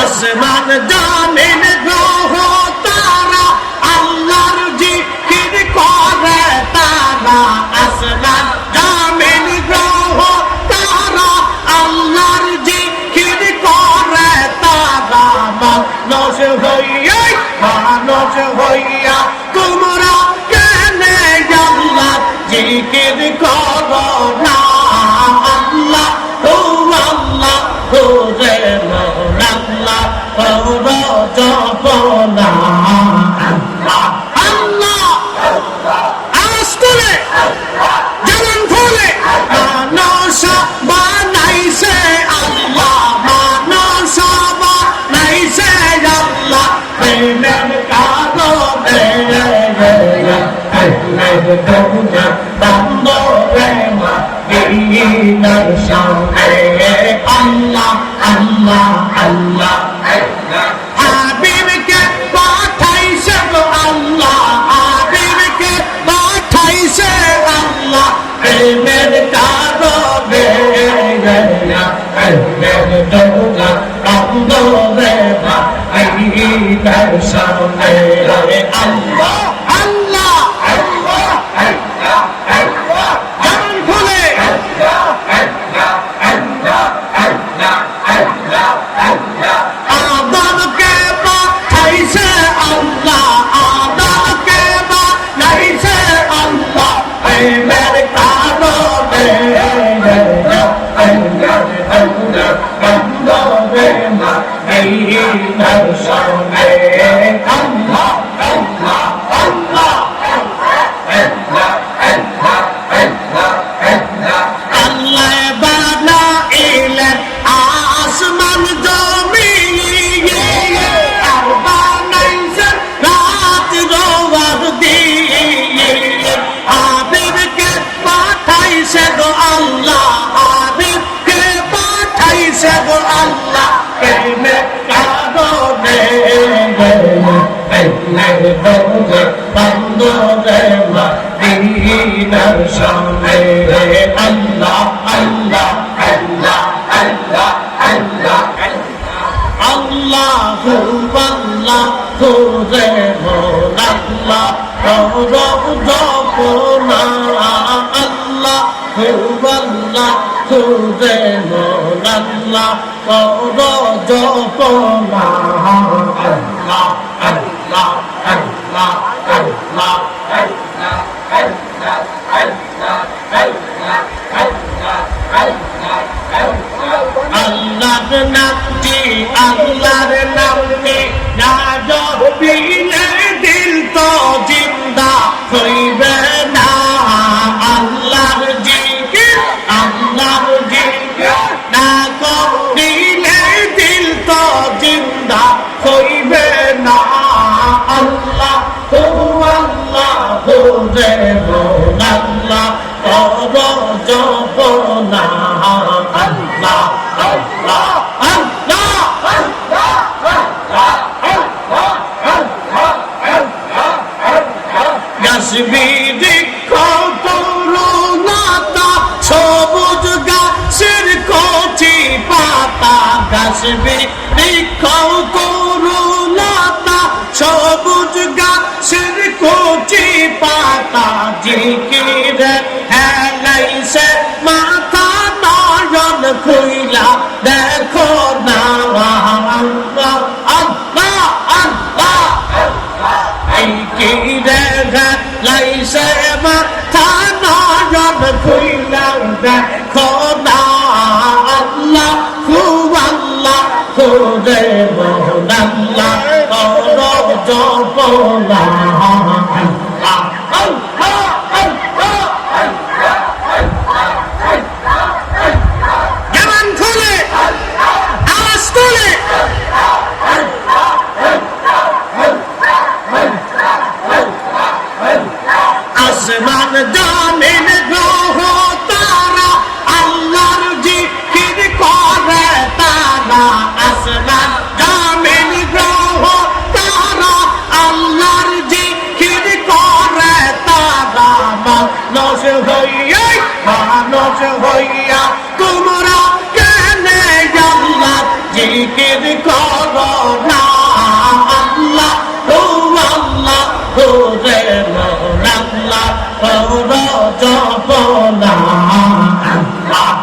আসমান জামিন গ্রহ তারা, আল্লাহর জিকির করে তারা। আসমান জামিন গ্রহ তারা, আল্লাহর জিকির করে তারা। মানুষ হইয়া মানুষ হইয়া তোমরা কেনে আল্লাহ জিকির করো? করো জপনা। আল্লাহ। আওয়াজ তুলে জবান খুলে মানুষ বানাইছে আল্লাহ। মানুষ বানাইছে আল্লাহ। প্রেমের কারণে বন্ধ প্রেম দিনার সামনে আল্লাহ। আল্লাহ। আল্লাহ। প্রেমের কারণে প্রেমের দৌলা বন্ধ রে সামনে আল্লাহ আল্লাহ আল্লাহ বন্দরে মদিনার সামনে আল্লাহ আল্লাহ আল্লাহ আল্লাহ আল্লাহ আল্লাহ আল্লাহ তোরে মোল্লা গৌরব জপনা আল্লাহ আল্লাহ তোরে মোল্লা গৌরব জপনা নামটি আল্লাহর নামটি না জপিলে দিল তো জিন্দা হইবে না। আল্লাহর জিকির আল্লাহর জিকির না করিলে দিল তো জিন্দা হইবে না। আল্লাহ হো আল্লাহ হো রে আল্লাহ করো জপনা আল্লাহ আল্লাহ আল্লাহ কাশ্মীর করুণাতা সবুজ গাছের কচি পাতা। কাশ্মীর করুণাতা সবুজ গাছের কচি পাতা। জিকির কি রে লাইছে মাথা নয়ন খুইলা দেখো না আল্লাহ খুব আল্লাহ আল্লাহ জবান খুলে আওয়াজ তুলে আসমান জামিন গ্রহ তারা আল্লাহর জিকির করে তারা। আসমান জামিন গ্রহ তারা আল্লাহর জিকির করে তারা। মানুষ হইয়া মানুষ হইয়া তোমরা কেনে আল্লাহ জিকির কর করো জপনা আল্লাহ